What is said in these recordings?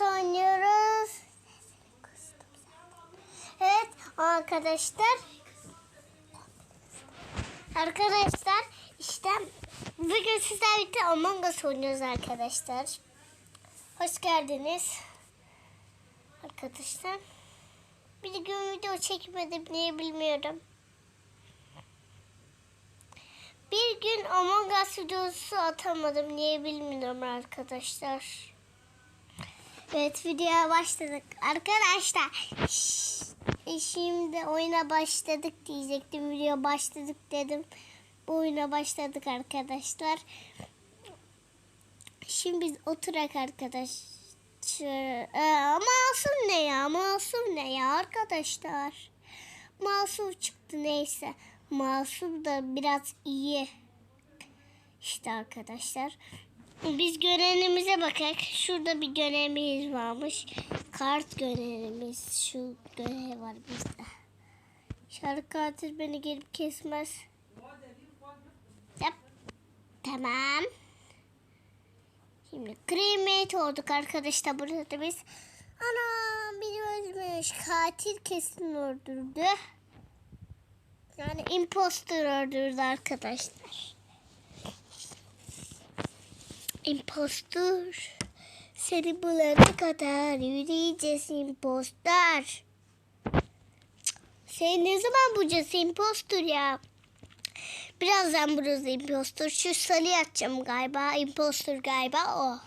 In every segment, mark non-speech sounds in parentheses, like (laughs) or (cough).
Us oynuyoruz. Evet arkadaşlar. Arkadaşlar işte bugün sizlerle birlikte Among Us oynuyoruz arkadaşlar. Hoş geldiniz. Arkadaşlar. Bir gün video çekmedim niye bilmiyorum. Bir gün Among Us videosu atamadım niye bilmiyorum arkadaşlar. Evet videoya başladık. Arkadaşlar şşş, şimdi oyuna başladık diyecektim. Videoya başladık dedim. Bu oyuna başladık arkadaşlar. Şimdi biz oturak arkadaşlar. Ee, masum ne ya? Masum ne ya arkadaşlar? Masum çıktı neyse. Masum da biraz iyi. İşte arkadaşlar. Biz görevimize bakak. Şurada bir görevimiz varmış. Kart görevimiz. Şu görev var bizde. Şarkı katil beni gelip kesmez. Yap. Tamam. Şimdi cremate olduk arkadaşlar burada da biz. Ana biri ölmüş. Katil kesin öldürdü. Yani impostor öldürdü arkadaşlar. Impostor. Seni bulana kadar yürüyeceğiz impostor. Sen ne zaman bulacağız impostor ya? Birazdan burası impostor. Şu salıyı atacağım galiba. Impostor galiba o.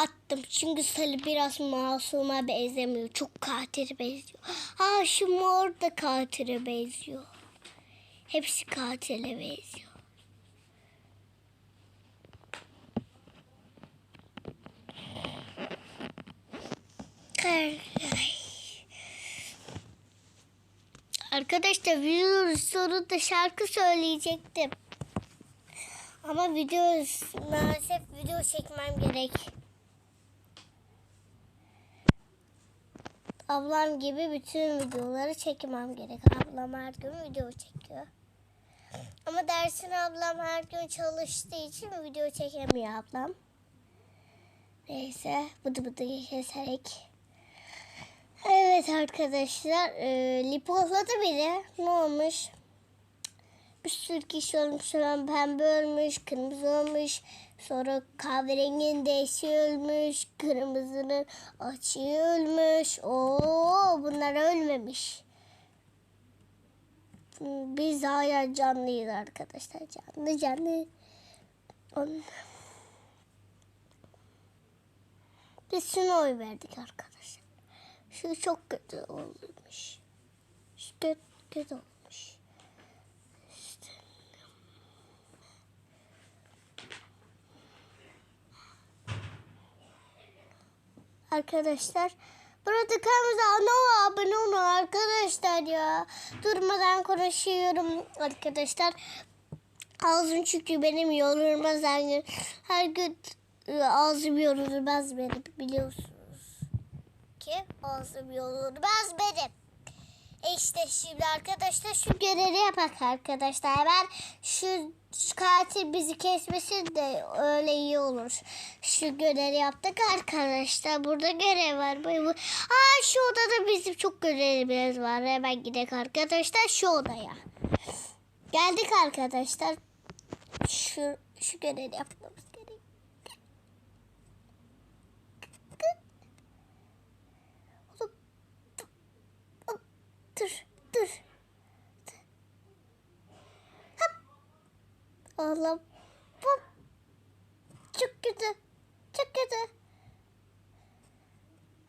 Attım çünkü Salih biraz masuma benzemiyor. Çok katile benziyor. Ha şu mor da katile benziyor. Hepsi katile benziyor. Ay. Arkadaşlar videonun sonunda şarkı söyleyecektim. Ama video maalesef video çekmem gerek. Ablam gibi bütün videoları çekmem gerek. Ablam her gün video çekiyor. Ama dersini ablam her gün çalıştığı için video çekemiyor ablam. Neyse bıdı bıdı keserek. Evet arkadaşlar e, liposladı biri. Ne olmuş? Bir sürü kişi ölmüş. Sonra pembe ölmüş, kırmızı ölmüş. Sonra kahverenginin değişi ölmüş. Kırmızının açığı ölmüş. Oo bunlar ölmemiş. Biz hala canlıyız arkadaşlar. Canlı canlı. Biz şuna oy verdik arkadaşlar. Şu çok kötü olmuş. Şu kötü, olmuş. İşte. Arkadaşlar burada kanalımıza ana abone olun arkadaşlar ya. Durmadan konuşuyorum arkadaşlar. Ağzım çünkü benim yorulmaz her gün. Her gün ağzım yorulmaz benim biliyorsunuz ki ağzım yorulmaz benim. E işte şimdi arkadaşlar şu görevi yapak arkadaşlar. Hemen şu, katil bizi kesmesin de öyle iyi olur. Şu görevi yaptık arkadaşlar. Burada görev var. Aa şu odada bizim çok görevimiz var. Hemen gidelim arkadaşlar şu odaya. Geldik arkadaşlar. Şu, şu görevi yapmamız gerek. Dur, dur. Hop. Allah. Hop. Çok kötü. Çok kötü.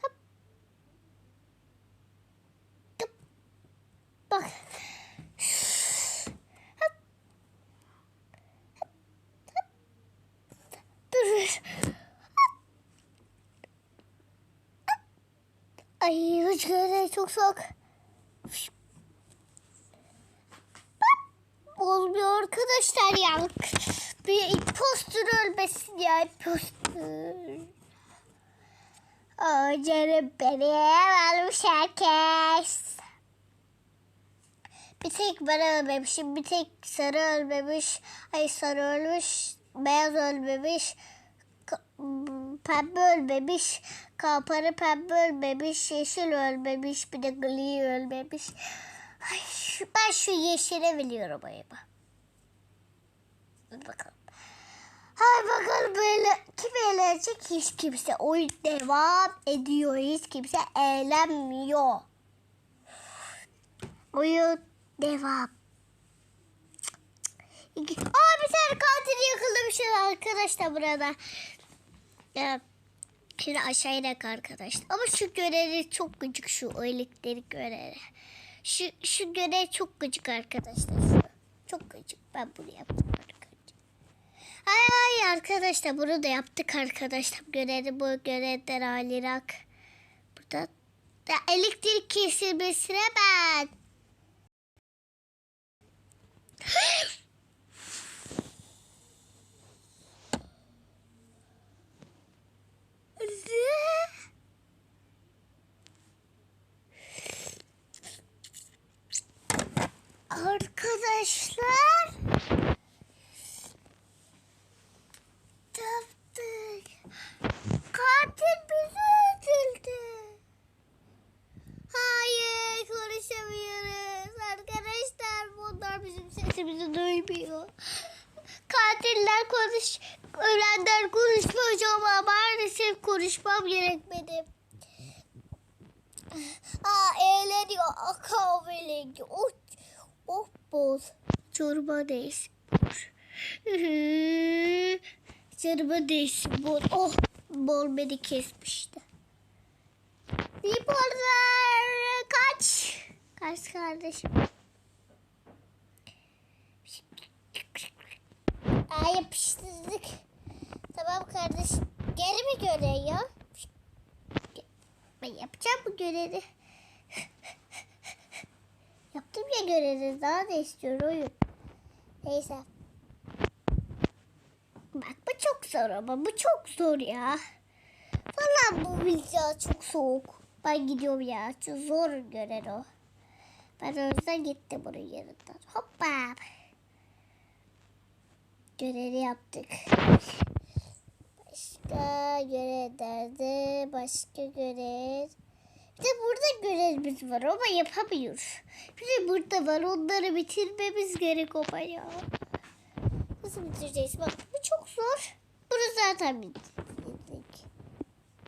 Hop. Hop. Bak. Hop. Hop. Hop. Dur. Ay, hıçkırı çok soğuk. Olmuyor arkadaşlar ya. Bir impostor ölmesin ya impostor. Aa, canım benim ölmüş herkes. Bir tek ben ölmemişim. Bir tek sarı ölmemiş. Ay sarı ölmüş. Beyaz ölmemiş. Pembe ölmemiş. Kaparı pembe ölmemiş. Yeşil ölmemiş. Bir de gri ölmemiş. Ay, ben şu yeşile biliyorum ayıba. Bakalım. Hadi bakalım böyle kim eğlenecek? Hiç kimse. Oyun devam ediyor. Hiç kimse eğlenmiyor. Oyun devam. Aa bir tane katil yakalamışız arkadaşlar burada. Ya, şimdi aşağı inek arkadaşlar. Ama şu görevi çok gıcık şu elektrik görevi. Şu, şu görev çok gıcık arkadaşlar. Şu. Çok gıcık. Ben bunu yaptım. Ay ay arkadaşlar bunu da yaptık arkadaşlar. Görevi bu görevler alirak. Burada ya, elektrik kesilmesine ben. (gasps) Arkadaşlar yaptık. Katil bizi öldürdü. Hayır konuşamıyoruz. Arkadaşlar bunlar bizim sesimizi duymuyor. Katiller konuş, ölenler konuşmuş ama maalesef konuşmam gerekmedi. Aa eğleniyor. Kahveleniyor. Oh, oh boz. Çorba değilsin. (laughs) Çorba değilsin. Bol. Oh bol beni kesmişti. Liporlar kaç. Kaç kardeşim. Aa yapıştırdık. Tamam kardeşim. Geri mi göre ya? Ben yapacağım bu görevi. (laughs) Yaptım ya görevi. Daha ne istiyor oyun? Neyse. Bak bu çok zor ama bu çok zor ya. Valla bu bilgisayar çok soğuk. Ben gidiyorum ya. Çok zor görev o. Ben o yüzden gittim bunun yanından. Hoppa. Görevi yaptık. Başka görev nerede? Başka görev. Bir de burada görevimiz var ama yapamıyoruz. Bir de burada var onları bitirmemiz gerek ama ya. Nasıl bitireceğiz? Bak bu çok zor. Bunu zaten bitirdik.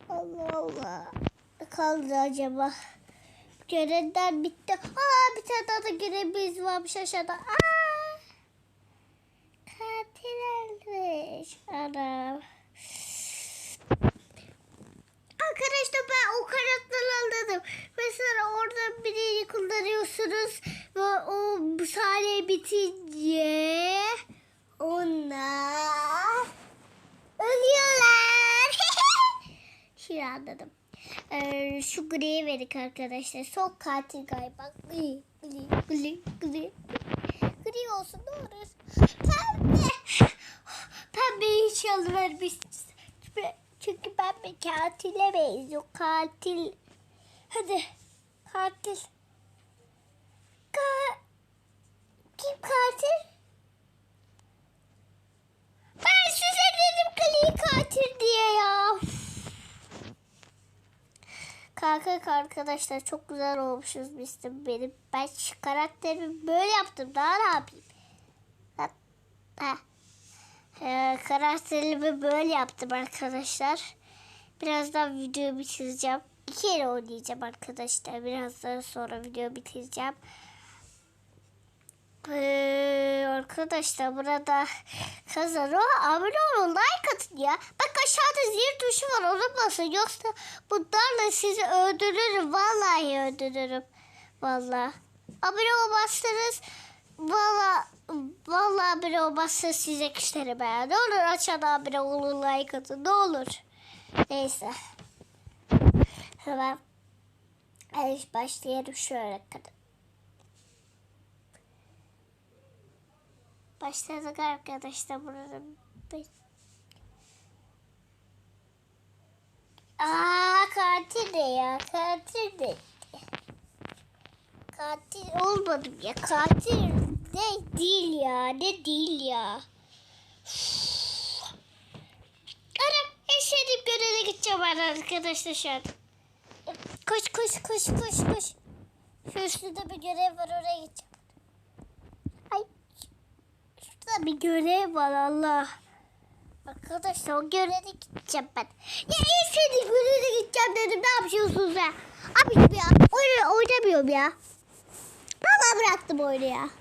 Allah Allah. Ne kaldı acaba? Görevler bitti. Aa bir tane daha da görevimiz varmış aşağıda. Aa! Ölmüş. Anam. Arkadaşlar ben o karakter anladım. Mesela orada biri kullanıyorsunuz ve o sahne bitince onlar ölüyorlar. (laughs) Şimdi anladım. Ee, şu griye verdik arkadaşlar. Son katil galiba. Gri, gri, gri, gri. Gri olsun olur. Pembe. Pembe hiç yol vermişsiniz. Çünkü pembe katile benziyor. Katil. Hadi. Katil. Ka Kim katil? Ben size dedim Gri katil diye ya. Kanka arkadaşlar çok güzel olmuşuz biz benim. Ben karakterimi böyle yaptım. Daha ne yapayım? Ee, karakterimi böyle yaptım arkadaşlar. Birazdan videoyu bitireceğim. İki yere oynayacağım arkadaşlar. Birazdan sonra video bitireceğim. Ee, arkadaşlar burada kazanıyor. Abone olun like atın ya. Bak aşağıda zil tuşu var ona basın. Yoksa bunlarla sizi öldürürüm. Vallahi öldürürüm. Vallahi. Abone olmazsanız valla vallahi abone olmazsanız size kişileri beğen. Ne olur aşağıda abone olun like atın. Ne olur. Neyse. Hemen Evet, başlayalım şöyle kadar. Başladık arkadaşlar burada. Aa katil de ya katil de. Katil olmadım ya katil de değil ya ne değil ya. Anam sevdiğim göreve gideceğim ben arkadaşlar şu an. Koş koş koş koş koş. Şu üstünde bir görev var oraya gideceğim. Ay. Şurada bir görev var Allah. Arkadaşlar o göreve gideceğim ben. Ya en sevdiğim göreve gideceğim dedim. Ne yapıyorsunuz ya? Abi ya oyna, oynamıyorum ya. Valla bıraktım oyunu ya.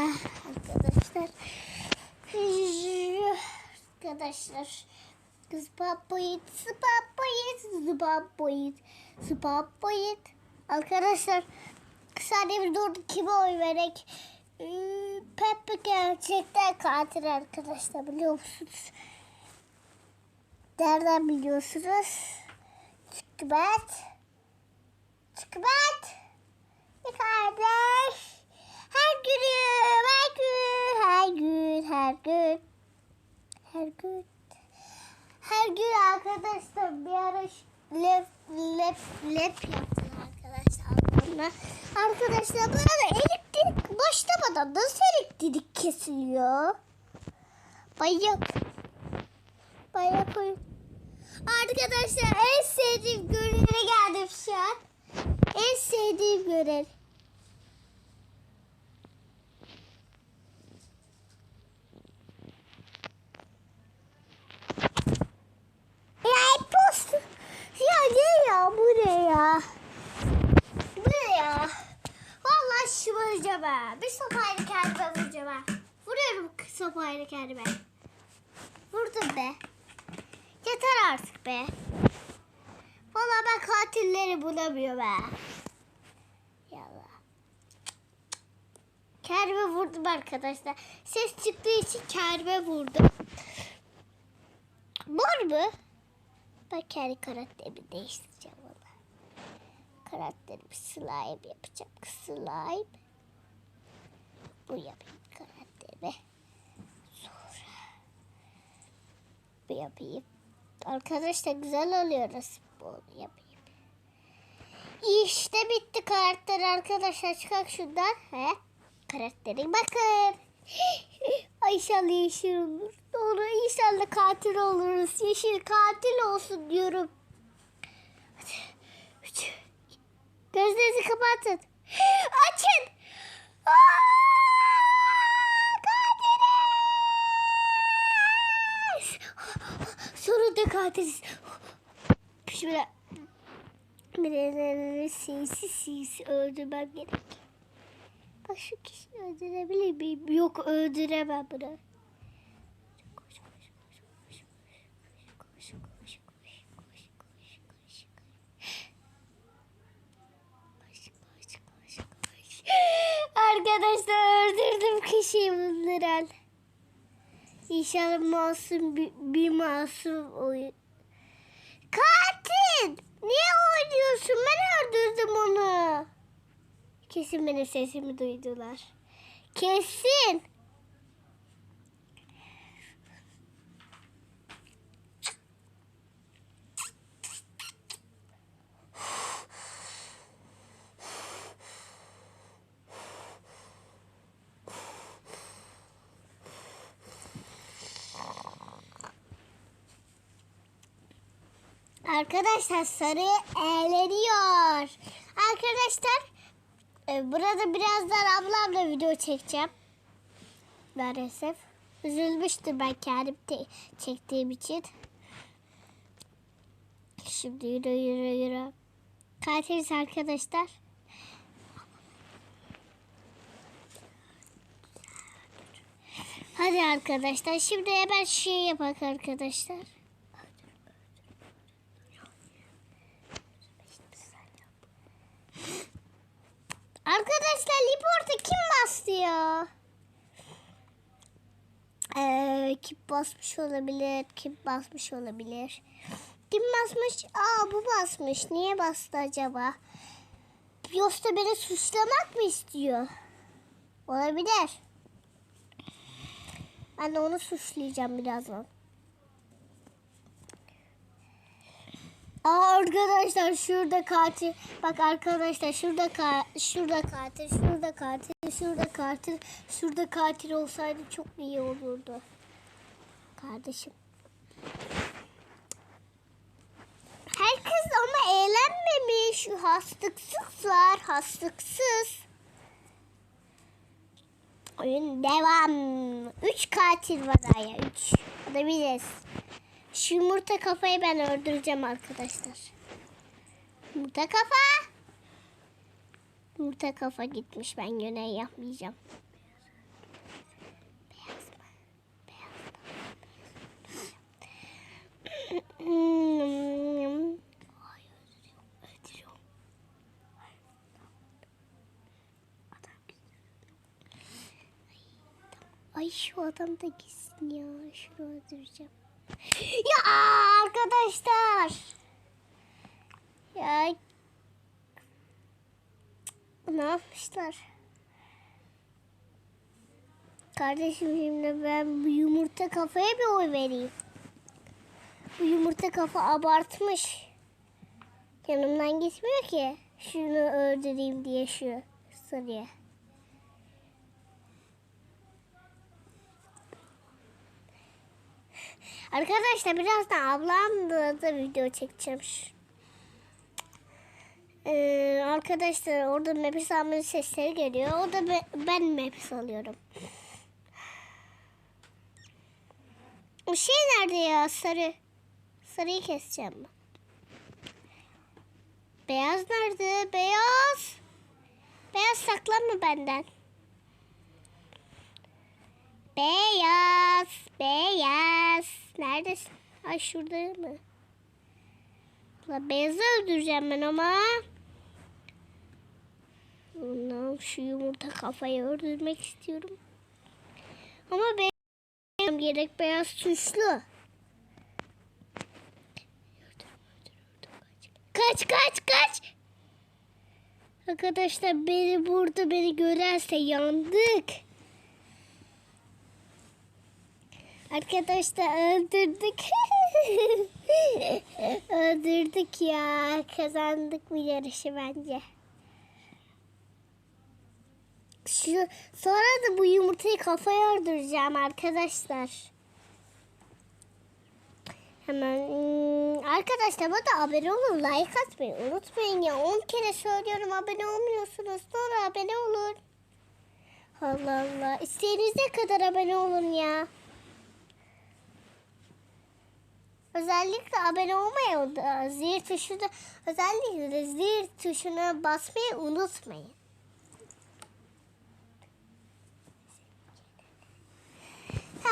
Heh, arkadaşlar. Arkadaşlar. Zıbabayit, zıbabayit, zıbabayit, zıbabayit. Arkadaşlar sadece bir durdu kime oy vererek hmm, Pepe gerçekten katil arkadaşlar biliyor musunuz? Nereden biliyorsunuz? Çıkmet. Çıkmet. Bir kardeş. Her gün, her gün, her gün, her gün. Her gün. Her gün arkadaşlar bir ara lep lep lep yaptılar arkadaşlar. Bunlar. Arkadaşlar bu arada elektrik başlamadan nasıl elektrik kesiliyor? Bayak. Bayak oyun. Arkadaşlar en sevdiğim göreve geldim şu an. En sevdiğim görev. Ya post. Ya ne ya bu ne ya? Bu ne ya? Vallahi şımaracağım ha. Bir sopayla kendime vuracağım ha. Vuruyorum sopayla kendime. Vurdum be. Yeter artık be. Vallahi ben katilleri bulamıyorum ha. Yallah. Kendime vurdum arkadaşlar. Ses çıktığı için kendime vurdum. Var mı? Ben kendi karakterimi değiştireceğim valla. Karakterimi slime yapacağım. Slime. Bu yapayım karakterimi. Sonra bu yapayım. Arkadaşlar güzel oluyoruz. Bunu yapayım. İşte bitti karakter arkadaşlar. Çıkak şundan. He? Karakterin bakın. (laughs) Ay yeşil olur. Doğru inşallah katil oluruz. Yeşil katil olsun diyorum. Hadi. Üç. Gözlerinizi kapatın. (gasps) Açın. Aa! Sonunda katiliz. Şöyle birileri sinsi sinsi öldürmem gerek. Bak şu kişiyi öldürebilir miyim? Yok öldüremem bunu. Arkadaşlar öldürdüm kişiyi bunları. İnşallah masum bir, bir masum oyun. Katil! Niye oynuyorsun? Ben öldürdüm onu. Kesin benim sesimi duydular. Kesin. Arkadaşlar sarı eğleniyor. Arkadaşlar e, burada birazdan ablamla video çekeceğim. Maalesef. Üzülmüştüm ben kendim çektiğim için. Şimdi yürü yürü yürü. Katiliz arkadaşlar. Hadi arkadaşlar şimdi hemen şey yapak arkadaşlar. Arkadaşlar Liport'a kim bastı ya? Ee, kim basmış olabilir? Kim basmış olabilir? Kim basmış? Aa bu basmış. Niye bastı acaba? Yoksa beni suçlamak mı istiyor? Olabilir. Ben de onu suçlayacağım birazdan. Aa arkadaşlar şurada katil. Bak arkadaşlar şurada ka şurada katil, şurada katil, şurada katil, şurada katil olsaydı çok iyi olurdu. kardeşim. Herkes ama eğlenmemiş. Hastıksız var. Hastıksız. Oyun devam. Üç katil var aya. Üç. O da biziz. Şu yumurta kafayı ben öldüreceğim arkadaşlar. Yumurta kafa. Yumurta kafa gitmiş. Ben görev yapmayacağım. Ay şu adam da gitsin ya. Şunu öldüreceğim. Ya arkadaşlar. Ya ne yapmışlar? Kardeşim şimdi ben bu yumurta kafaya bir oy vereyim. Bu yumurta kafa abartmış. Yanımdan gitmiyor ki. Şunu öldüreyim diye şu sarıya. Arkadaşlar birazdan ablamla da video çekeceğim. Ee, arkadaşlar orada nefes almanın sesleri geliyor. O da be- ben nefes alıyorum. Şey nerede ya sarı? Sarıyı keseceğim. Beyaz nerede? Beyaz. Beyaz saklanma benden. Beyaz. Beyaz. Neredesin? Ay şurada mı? La beyazı öldüreceğim ben ama. Ondan şu yumurta kafayı öldürmek istiyorum. Ama benim gerek beyaz tuşlu. Kaç kaç kaç. Arkadaşlar beni burada beni görerse yandık. Arkadaşlar öldürdük. (laughs) öldürdük ya. Kazandık bu yarışı bence. Şu, sonra da bu yumurtayı kafaya öldüreceğim arkadaşlar. Hemen hmm, arkadaşlar bu da abone olun like atmayı unutmayın ya 10 kere söylüyorum abone olmuyorsunuz sonra abone olun. Allah Allah isteğinize kadar abone olun ya. Özellikle abone olmayı da zil tuşuna özellikle de zil tuşuna basmayı unutmayın.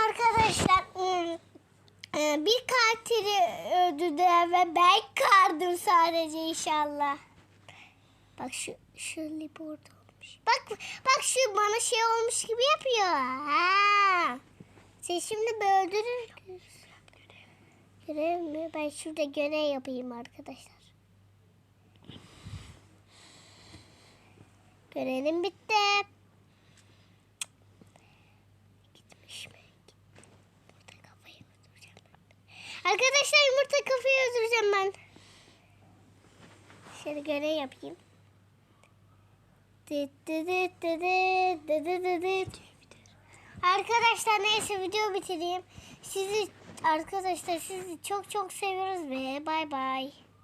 Arkadaşlar e, bir katili öldürdü ve ben kardım sadece inşallah. Bak şu şu lip orada olmuş. Bak bak şu bana şey olmuş gibi yapıyor. Ha. Sen şimdi bir öldürür. Görev mi? Ben şurada görev yapayım arkadaşlar. Görevim bitti. Gitmiş mi? Yumurta kafayı öldüreceğim ben. Arkadaşlar yumurta kafayı öldüreceğim ben. Şöyle görev yapayım. Arkadaşlar neyse video bitireyim. Sizi arkadaşlar sizi çok çok seviyoruz ve bay bay.